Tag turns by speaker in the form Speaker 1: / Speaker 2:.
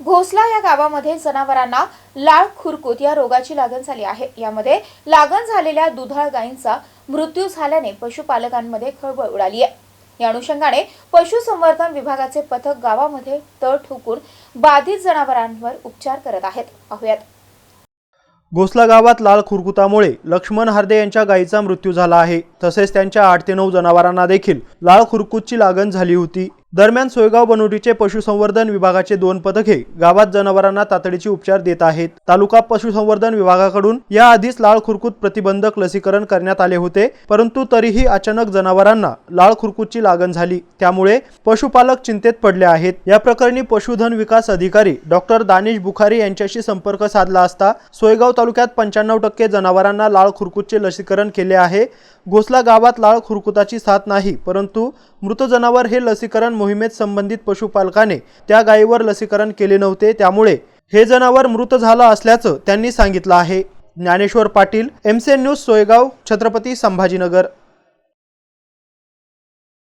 Speaker 1: घोसला या गावामध्ये जनावरांना लाळ खुरकूत या रोगाची लागण झाली आहे. यामध्ये लागण झालेल्या दुधाळ गायींचा मृत्यू झाल्याने पशुपालकांमध्ये खळबळ उडाली आहे. या अनुषंगाने पशुसंवर्धन विभागाचे पथक गावामध्ये तळ ठोकून बाधित जनावरांवर उपचार करत आहेत. पाहुयात.
Speaker 2: घोसला गावात लाल खुरकुतामुळे लक्ष्मण हार्दे यांच्या गायीचा मृत्यू झाला आहे. तसेच त्यांच्या आठ ते नऊ जनावरांना देखील लाळ खुरकूतची लागण झाली होती. दरम्यान सोयगाव बनोटीचे पशुसंवर्धन विभागाचे दोन पथके गावात जनावरांना तातडीचे उपचार देत आहेत. तालुका पशुसंवर्धन विभागाकडून याआधीच लाळ खुरकूत प्रतिबंधक लसीकरण करण्यात आले होते परंतु तरीही अचानक जनावरांना लाळ खुरकूतची लागण झाली. त्यामुळे पशुपालक चिंतेत पडले आहेत. या प्रकरणी पशुधन विकास अधिकारी डॉक्टर दानिश बुखारी यांच्याशी संपर्क साधला असता सोयगाव तालुक्यात पंच्याण्णव टक्के जनावरांना लाळ खुरकूतचे लसीकरण केले आहे. घोसला गावात लाळ खुरकुताची साथ नाही परंतु मृत जनावर हे लसीकरण मोहिमेत संबंधित पशुपालकाने त्या गायीवर लसीकरण केले नव्हते त्यामुळे हे जनावर मृत झालं असल्याचं त्यांनी सांगितलं आहे. ज्ञानेश्वर पाटील एमसेन न्यूज सोयगाव छत्रपती संभाजीनगर.